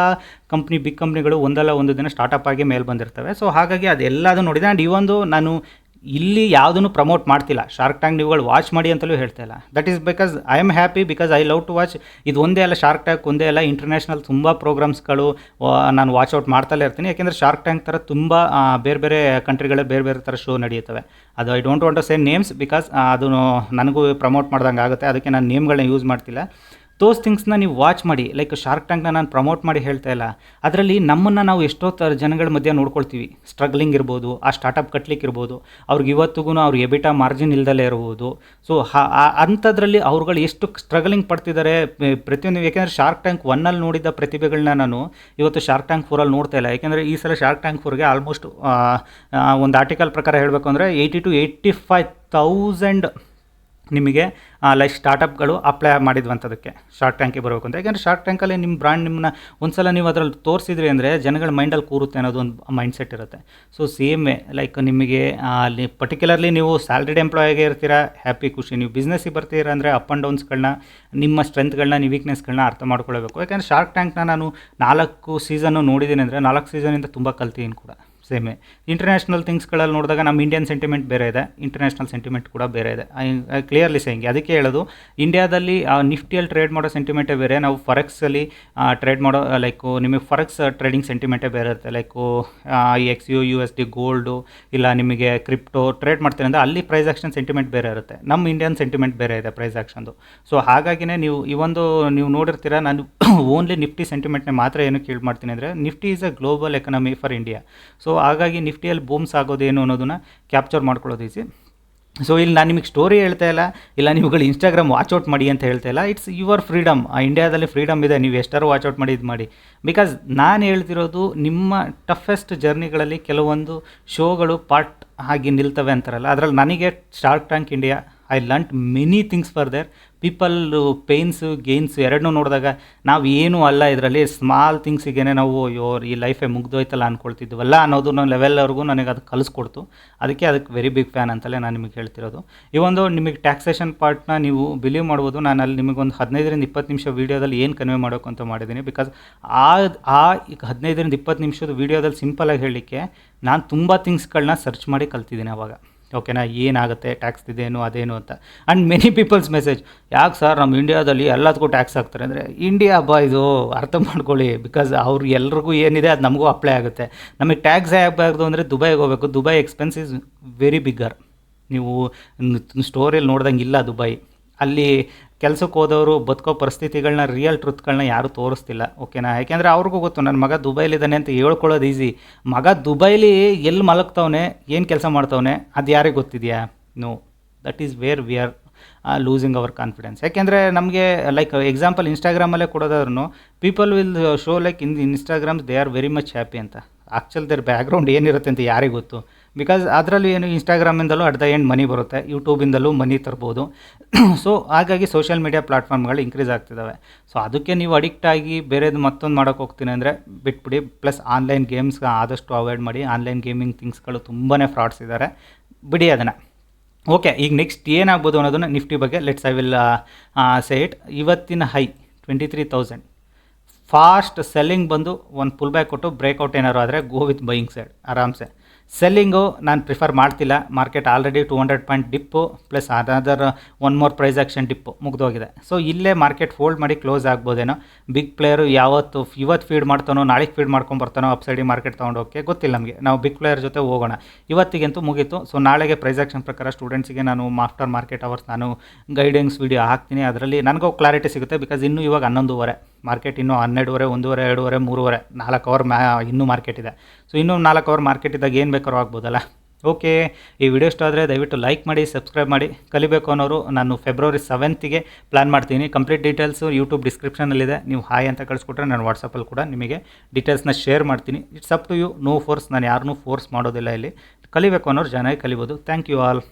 ಕಂಪ್ನಿ ಬಿಗ್ ಕಂಪ್ನಿಗಳು ಒಂದಲ್ಲ ಒಂದು ದಿನ ಸ್ಟಾರ್ಟಪ್ ಆಗಿ ಮೇಲೆ ಬಂದಿರ್ತವೆ. ಸೊ ಹಾಗಾಗಿ ಅದೆಲ್ಲದೂ ನೋಡಿದೆ. ಆ್ಯಂಡ್ ಈ ಒಂದು ನಾನು ಇಲ್ಲಿ ಯಾವುದನ್ನು ಪ್ರಮೋಟ್ ಮಾಡ್ತಿಲ್ಲ. ಶಾರ್ಕ್ ಟ್ಯಾಂಕ್ ನೀವುಗಳು ವಾಚ್ ಮಾಡಿ ಅಂತಲೂ ಹೇಳ್ತಾ ಇಲ್ಲ. That is because I am happy because I love to watch ಇದು ಒಂದೇ ಅಲ್ಲ ಶಾರ್ಕ್ ಟ್ಯಾಂಕ್ ಒಂದೇ ಅಲ್ಲ ಇಂಟರ್ನ್ಯಾಷನಲ್ ತುಂಬ ಪ್ರೋಗ್ರಾಮ್ಸ್ಗಳು ನಾನು ವಾಚ್ ಔಟ್ ಮಾಡ್ತಲೇ ಇರ್ತೀನಿ. ಯಾಕೆಂದರೆ ಶಾರ್ಕ್ ಟ್ಯಾಂಕ್ ಥರ ತುಂಬ ಬೇರೆ ಬೇರೆ ಕಂಟ್ರಿಗಳ ಬೇರೆ ಬೇರೆ ಥರ ಶೋ ನಡೆಯುತ್ತವೆ. ಅದು I don't want to say names because ಅದು ನನಗೂ ಪ್ರಮೋಟ್ ಮಾಡ್ದಂಗೆ ಆಗುತ್ತೆ ಅದಕ್ಕೆ ನಾನು ನೇಮ್ಗಳನ್ನ ಯೂಸ್ ಮಾಡ್ತಿಲ್ಲ. ದೋಸ್ ಥಿಂಗ್ಸ್ನ ನೀವು ವಾಚ್ ಮಾಡಿ ಲೈಕ್ ಶಾರ್ಕ್ ಟ್ಯಾಂಕ್ನ ನಾನು ಪ್ರಮೋಟ್ ಮಾಡಿ ಹೇಳ್ತಾ ಇಲ್ಲ. ಅದರಲ್ಲಿ ನಮ್ಮನ್ನು ನಾವು ಎಷ್ಟೋ ಥರ ಜನಗಳ ಮಧ್ಯೆ ನೋಡ್ಕೊಳ್ತೀವಿ. ಸ್ಟ್ರಗ್ಲಿಂಗ್ ಇರ್ಬೋದು, ಆ ಸ್ಟಾರ್ಟಪ್ ಕಟ್ಲಿಕ್ಕೆ ಇರ್ಬೋದು, ಅವ್ರಿಗೆ ಇವತ್ತಿಗೂ ಅವ್ರು ಎಬಿಟಾ ಮಾರ್ಜಿನ್ ಇಲ್ದಲೇ ಇರ್ಬೋದು. ಸೊ ಅಂಥದ್ರಲ್ಲಿ ಅವ್ರುಗಳು ಎಷ್ಟು ಸ್ಟ್ರಗಲಿಂಗ್ ಪಡ್ತಿದ್ದಾರೆ ಪ್ರತಿಯೊಂದು, ಯಾಕೆಂದರೆ ಶಾರ್ಕ್ ಟ್ಯಾಂಕ್ ಒನ್ನಲ್ಲಿ ನೋಡಿದ ಪ್ರತಿಭೆಗಳನ್ನ ನಾನು ಇವತ್ತು ಶಾರ್ಕ್ ಟ್ಯಾಂಕ್ ಫೋರಲ್ಲಿ ನೋಡ್ತಾ ಇಲ್ಲ. ಏಕೆಂದರೆ ಈ ಸಲ ಶಾರ್ಕ್ ಟ್ಯಾಂಕ್ ಫೋರ್ಗೆ ಆಲ್ಮೋಸ್ಟ್ ಒಂದು ಆರ್ಟಿಕಲ್ ಪ್ರಕಾರ ಹೇಳಬೇಕು ಅಂದರೆ eighty to eighty five thousand ನಿಮಗೆ ಲೈಕ್ ಸ್ಟಾರ್ಟಪ್ಗಳು ಅಪ್ಲೈ ಮಾಡಿದ್ವಂಥದಕ್ಕೆ ಶಾರ್ಕ್ ಟ್ಯಾಂಕಿಗೆ ಬರಬೇಕು ಅಂತ. ಯಾಕೆಂದರೆ ಶಾರ್ಕ್ ಟ್ಯಾಂಕಲ್ಲಿ ನಿಮ್ಮ ಬ್ರ್ಯಾಂಡ್ ನಿಮ್ಮನ್ನ ಒಂದ್ಸಲ ನೀವು ಅದರಲ್ಲಿ ತೋರಿಸಿದ್ರಿ ಅಂದರೆ ಜನಗಳ ಮೈಂಡಲ್ಲಿ ಕೂರುತ್ತೆ ಅನ್ನೋದು ಒಂದು ಮೈಂಡ್ ಸೆಟ್ ಇರುತ್ತೆ ಸೊ ವೇ ಲೈಕ್ ನಿಮಗೆ ಅಲ್ಲಿ ಪರ್ಟಿಕ್ಯುಲರ್ಲಿ ನೀವು ಸ್ಯಾಲ್ರಿಡ್ ಎಂಪ್ಲಾಯಿಗೆ ಇರ್ತೀರಾ ಹ್ಯಾಪಿ ಖುಷಿ. ನೀವು ಬಿಸ್ನೆಸ್ಸಿಗೆ ಬರ್ತೀರಾ ಅಂದರೆ ಅಪ್ ಆ್ಯಂಡ್ ಡೌನ್ಸ್ಗಳನ್ನ ನಿಮ್ಮ ಸ್ಟ್ರೆಂತ್ಗಳನ್ನ ನೀವು ವೀಕ್ನೆಸ್ಗಳನ್ನ ಅರ್ಥ ಮಾಡ್ಕೊಳ್ಬೇಕು. ಯಾಕೆಂದರೆ ಶಾರ್ಕ್ ಟ್ಯಾಂಕ್ನ ನಾನು ನಾಲ್ಕು ಸೀಸನ್ನು ನೋಡಿದ್ದೀನಿ ಅಂದರೆ ನಾಲ್ಕು ಸೀಸನಿಂದ ತುಂಬ ಕಲ್ತೀನಿ ಕೂಡ. ಸೇಮೆ. ಇಂಟರ್ನ್ಯಾಷನಲ್ ಥಿಂಗ್ಸ್ಗಳಲ್ಲಿ ನೋಡಿದಾಗ ನಮ್ಮ ಇಂಡಿಯನ್ ಸೆಂಟಿಮೆಂಟ್ ಬೇರೆ ಇದೆ. ಇಂಟರ್ನ್ಯಾಷನಲ್ ಸೆಂಟಿಮೆಂಟ್ ಕೂಡ ಬೇರೆ ಇದೆ. ಕ್ಲಿಯರ್ಲಿ ಸೇಂಗೆ ಅದಕ್ಕೆ ಹೇಳೋದು ಇಂಡಿಯಾದಲ್ಲಿ ನಿಫ್ಟಿಯಲ್ಲಿ ಟ್ರೇಡ್ ಮಾಡೋ ಸೆಂಟಿಮೆಂಟೇ ಬೇರೆ, ನಾವು ಫಾರೆಕ್ಸಲ್ಲಿ ಟ್ರೇಡ್ ಮಾಡೋ ಲೈಕು ನಿಮಗೆ ಫಾರೆಕ್ಸ್ ಟ್ರೇಡಿಂಗ್ ಸೆಂಟಿಮೆಂಟೇ ಬೇರೆ ಇರುತ್ತೆ. Like X U U S D gold ಇಲ್ಲ ನಿಮಗೆ ಕ್ರಿಪ್ಟೋ ಟ್ರೇಡ್ ಮಾಡ್ತೀನಿ ಅಂದರೆ ಅಲ್ಲಿ ಪ್ರೈಸ್ ಆಕ್ಷನ್ ಸೆಂಟಿಮೆಂಟ್ ಬೇರೆ ಇರುತ್ತೆ. ನಮ್ಮ ಇಂಡಿಯನ್ ಸೆಂಟಿಮೆಂಟ್ ಬೇರೆ ಇದೆ ಪ್ರೈಸ್ ಆಕ್ಷನ್ದು ಸೊ ಹಾಗಾಗಿನೇ ನೀವು ಈ ಒಂದು, ನೀವು ನೋಡಿರ್ತೀರ, ನಾನು ಓನ್ಲಿ ನಿಫ್ಟಿ ಸೆಂಟಿಮೆಂಟ್ನೇ ಮಾತ್ರ ಏನು ಕೇಳಿ ಮಾಡ್ತೀನಿ ಅಂದರೆ Nifty is a global economy for India so ಹಾಗಾಗಿ ನಿಫ್ಟಿಯಲ್ಲಿ ಬೂಮ್ಸ್ ಆಗೋದೇನು ಅನ್ನೋದನ್ನ ಕ್ಯಾಪ್ಚರ್ ಮಾಡ್ಕೊಳ್ಳೋದು ಈಸಿ ಸೊ ಇಲ್ಲಿ ನಾನು ನಿಮಗೆ ಸ್ಟೋರಿ ಹೇಳ್ತಾ ಇಲ್ಲ. ಇಲ್ಲ ನೀವುಗಳು ಇನ್ಸ್ಟಾಗ್ರಾಮ್ ವಾಚ್ ಔಟ್ ಮಾಡಿ ಅಂತ ಹೇಳ್ತಾ ಇಲ್ಲ. ಇಟ್ಸ್ ಯುವರ್ ಫ್ರೀಡಮ್ ಆ ಇಂಡಿಯಾದಲ್ಲಿ ಫ್ರೀಡಮ್ ಇದೆ. ನೀವು ಎಷ್ಟಾರು ವಾಚ್ ಔಟ್ ಮಾಡಿ ಇದು ಮಾಡಿ. ಬಿಕಾಸ್ ನಾನು ಹೇಳ್ತಿರೋದು ನಿಮ್ಮ ಟಫೆಸ್ಟ್ ಜರ್ನಿಗಳಲ್ಲಿ ಕೆಲವೊಂದು ಶೋಗಳು ಪಾರ್ಟ್ ಆಗಿ ನಿಲ್ತವೆ ಅಂತಾರಲ್ಲ. ಅದರಲ್ಲಿ ನನಗೆ shark tank India I learnt many things for their people pains gains ಎರಡನ್ನೂ ನೋಡಿದಾಗ ನಾವು ಏನೂ ಅಲ್ಲ ಇದರಲ್ಲಿ. ಸ್ಮಾಲ್ ಥಿಂಗ್ಸಿಗೆ ನಾವು, ಅಯ್ಯೋ, ಈ ಲೈಫೇ ಮುಗ್ದೋಯ್ತಲ್ಲ ಅಂದ್ಕೊಳ್ತಿದ್ವಲ್ಲ ಅನ್ನೋದು ನನ್ನ ಲೆವೆಲ್ವರೆಗೂ ನನಗೆ ಅದು ಕಲಿಸ್ಕೊಡ್ತು. ಅದಕ್ಕೆ ಅದಕ್ಕೆ ವೆರಿ ಬಿಗ್ ಫ್ಯಾನ್ ಅಂತಲೇ ನಾನು ನಿಮಗೆ ಹೇಳ್ತಿರೋದು. ಈ ಒಂದು ನಿಮಗೆ ಟ್ಯಾಕ್ಸೇಷನ್ ಪಾರ್ಟ್ನ ನೀವು ಬಿಲೀವ್ ಮಾಡ್ಬೋದು. ನಾನು ಅಲ್ಲಿ ನಿಮಗೊಂದು ಹದಿನೈದರಿಂದ ಇಪ್ಪತ್ತು ನಿಮಿಷ ವೀಡಿಯೋದಲ್ಲಿ ಏನು ಕನ್ವೆ ಮಾಡೋಕೆ ಅಂತ ಮಾಡಿದ್ದೀನಿ ಬಿಕಾಸ್ ಆ ಆ ಈಗ ಹದಿನೈದರಿಂದ ಇಪ್ಪತ್ತು ನಿಮಿಷದ ವೀಡಿಯೋದಲ್ಲಿ ಸಿಂಪಲಾಗಿ ಹೇಳಲಿಕ್ಕೆ ನಾನು ತುಂಬ ಥಿಂಗ್ಸ್ಗಳನ್ನ ಸರ್ಚ್ ಮಾಡಿ ಕಲ್ತಿದ್ದೀನಿ ಅವಾಗ. ಓಕೆನಾ, ಏನಾಗುತ್ತೆ ಟ್ಯಾಕ್ಸ್ ಇದೇನು, ಅದೇನು ಅಂತ. ಆ್ಯಂಡ್ ಮೆನಿ ಪೀಪಲ್ಸ್ ಮೆಸೇಜ್ ಯಾಕೆ ಸರ್ ನಮ್ಮ ಇಂಡಿಯಾದಲ್ಲಿ ಎಲ್ಲದಕ್ಕೂ ಟ್ಯಾಕ್ಸ್ ಹಾಕ್ತಾರೆ ಅಂದರೆ ಇಂಡಿಯಾ ಹಬ್ಬ ಇದು ಅರ್ಥ ಮಾಡ್ಕೊಳ್ಳಿ ಬಿಕಾಸ್ ಅವ್ರು ಎಲ್ರಿಗೂ ಏನಿದೆ ಅದು ನಮಗೂ ಅಪ್ಲೈ ಆಗುತ್ತೆ. ನಮಗೆ ಟ್ಯಾಕ್ಸ್ ಆಗಬಾರ್ದು ಅಂದರೆ ದುಬೈಗೆ ಹೋಗಬೇಕು. Dubai expense is very bigger ನೀವು ಸ್ಟೋರಿಯಲ್ಲಿ ನೋಡ್ದಂಗೆ ಇಲ್ಲ ದುಬೈ. ಅಲ್ಲಿ ಕೆಲಸಕ್ಕೆ ಹೋದವರು ಬದುಕೋ ಪರಿಸ್ಥಿತಿಗಳನ್ನ ರಿಯಲ್ ಟ್ರುತ್ಗಳನ್ನ ಯಾರೂ ತೋರಿಸ್ತಿಲ್ಲ ಓಕೆನಾ ಯಾಕೆಂದರೆ ಅವ್ರಿಗೂ ಗೊತ್ತು, ನನ್ನ ಮಗ ದುಬೈಲಿದ್ದಾನೆ ಅಂತ ಹೇಳ್ಕೊಳ್ಳೋದು ಈಸಿ ಮಗ ದುಬೈಲಿ ಎಲ್ಲಿ ಮಲಗ್ತವನೆ, ಏನು ಕೆಲಸ ಮಾಡ್ತವನೆ, ಅದು ಯಾರಿಗೆ ಗೊತ್ತಿದೆಯಾ? No that is where we are losing our confidence ಯಾಕೆಂದರೆ ನಮಗೆ ಲೈಕ್ ಎಕ್ಸಾಂಪಲ್ ಇನ್ಸ್ಟಾಗ್ರಾಮಲ್ಲೇ ಕೊಡೋದಾದ್ರೂ people will show like in Instagrams they are very much happy ಅಂತ. ಆ್ಯಕ್ಚುಲ್ ದೇರ್ ಬ್ಯಾಕ್ಗ್ರೌಂಡ್ ಏನಿರುತ್ತೆ ಅಂತ ಯಾರಿಗೆ ಗೊತ್ತು? ಬಿಕಾಸ್ ಅದರಲ್ಲಿ ಏನು ಇನ್ಸ್ಟಾಗ್ರಾಮಿಂದಲೂ ಅಟ್ ದ ಎಂಡ್ ಮನಿ ಬರುತ್ತೆ ಯೂಟ್ಯೂಬಿಂದಲೂ ಮನಿ ತರ್ಬೋದು. [clears throat] ಸೊ ಹಾಗಾಗಿ ಸೋಷಿಯಲ್ ಮೀಡಿಯಾ ಪ್ಲಾಟ್ಫಾರ್ಮ್ಗಳು ಇನ್ಕ್ರೀಸ್ ಆಗ್ತಿದ್ದಾವೆ ಸೊ ಅದಕ್ಕೆ ನೀವು ಅಡಿಕ್ಟ್ ಆಗಿ ಬೇರೆದು ಮತ್ತೊಂದು ಮಾಡೋಕ್ಕೆ ಹೋಗ್ತೀನಿ ಅಂದರೆ ಬಿಟ್ಬಿಡಿ. ಪ್ಲಸ್ ಆನ್ಲೈನ್ ಗೇಮ್ಸ್ ಆದಷ್ಟು ಅವಾಯ್ಡ್ ಮಾಡಿ. ಆನ್ಲೈನ್ ಗೇಮಿಂಗ್ ಥಿಂಗ್ಸ್ಗಳು ತುಂಬಾ ಫ್ರಾಡ್ಸ್ ಇದ್ದಾರೆ ಬಿಡಿ ಅದನ್ನು. ಓಕೆ ಈಗ ನೆಕ್ಸ್ಟ್ ಏನಾಗ್ಬೋದು ಅನ್ನೋದನ್ನು ನಿಫ್ಟಿ ಬಗ್ಗೆ let's I will say it ಇವತ್ತಿನ high twenty three thousand fast selling ಬಂದು ಒಂದು ಪುಲ್ ಬ್ಯಾಕ್ ಕೊಟ್ಟು ಬ್ರೇಕ್ಔಟ್ ಏನಾದ್ರು ಆದರೆ ಗೋ ವಿತ್ ಬೈಯಿಂಗ್ ಸೈಡ್ ಆರಾಮ್ಸೆ. ಸೆಲ್ಲಿಂಗು ನಾನು ಪ್ರಿಫರ್ ಮಾಡ್ತಿಲ್ಲ. Market already two hundred point dip plus other one more price action dip ಮುಗ್ದೋಗಿದೆ. So ಇಲ್ಲೇ ಮಾರ್ಕೆಟ್ ಫೋಲ್ಡ್ ಮಾಡಿ ಕ್ಲೋಸ್ ಆಗ್ಬೋದೇನೋ. ಬಿಗ್ ಪ್ಲೇಯರು ಯಾವತ್ತು ಇವತ್ತು ಫೀಡ್ ಮಾಡ್ತಾನೋ, ನಾಳೆಗೆ ಫೀಡ್ ಮಾಡ್ಕೊಂಡು ಬರ್ತಾನೋ ಅಪ್ಸೈಡಿ ಮಾರ್ಕೆಟ್ ತೊಗೊಂಡೋಕೆ ಗೊತ್ತಿಲ್ಲ ನಮಗೆ. ನಾವು ಬಿಗ್ ಪ್ಲೇಯರ್ ಜೊತೆ ಹೋಗೋಣ. ಇವತ್ತಿಗಂತೂ ಮುಗೀತು. ಸೊ ನಾಳೆಗೆ ಪ್ರೈಸ್ ಆಕ್ಷನ್ ಪ್ರಕಾರ ಸ್ಟೂಡೆಂಟ್ಸಿಗೆ ನಾನು ಆಫ್ಟರ್ ಮಾರ್ಕೆಟ್ ಅವರ್ಸ್ ನಾನು ಗೈಡೆನ್ಸ್ ವಿಡಿಯೋ ಹಾಕ್ತೀನಿ. ಅದರಲ್ಲಿ ನನಗೂ ಕ್ಲಾರಿಟಿ ಸಿಗುತ್ತೆ ಬಿಕಾಸ್ ಇನ್ನೂ ಇವಾಗ ಹನ್ನೊಂದುವರೆ. ಮಾರ್ಕೆಟ್ ಇನ್ನೂ ಹನ್ನೆರಡುವರೆ, ಒಂದೂವರೆ, ಎರಡೂವರೆ, ಮೂರುವರೆ, ನಾಲ್ಕು ಅವರ್ ಮ್ಯಾ ಇನ್ನೂ ಮಾರ್ಕೆಟ್ ಇದೆ. ಸೊ ಇನ್ನೂ ನಾಲ್ಕು ಅವರ್ ಮಾರ್ಕೆಟ್ ಇದ್ದಾಗ ಏನು ಬೇಕಾದ್ರೂ ಆಗ್ಬೋದಲ್ಲ. ಓಕೆ ಈ ವಿಡಿಯೋ ಇಷ್ಟ ಆದರೆ ದಯವಿಟ್ಟು ಲೈಕ್ ಮಾಡಿ ಸಬ್ಸ್ಕ್ರೈಬ್ ಮಾಡಿ. ಕಲಿಬೇಕು ಅನ್ನೋರು, ನಾನು ಫೆಬ್ರವರಿ ಸೆವೆಂತಿಗೆ ಪ್ಲ್ಯಾನ್ ಮಾಡ್ತೀನಿ. ಕಂಪ್ಲೀಟ್ ಡೀಟೇಲ್ಸು ಯೂಟ್ಯೂಬ್ ಡಿಸ್ಕ್ರಿಪ್ಷನಲ್ಲಿದೆ ನೀವು ಹಾಯ್ ಅಂತ ಕಳಿಸ್ಕೊಟ್ರೆ ನಾನು ವಾಟ್ಸಪ್ಪಲ್ಲಿ ಕೂಡ ನಿಮಗೆ ಡೀಟೇಲ್ಸ್ನ ಶೇರ್ ಮಾಡ್ತೀನಿ. It's up to you no force ನಾನು ಯಾರನ್ನೂ ಫೋರ್ಸ್ ಮಾಡೋದಿಲ್ಲ ಇಲ್ಲಿ. ಕಲಿಬೇಕು ಅನ್ನೋರು ಜನ ಕಲಿಬೋದು. Thank you all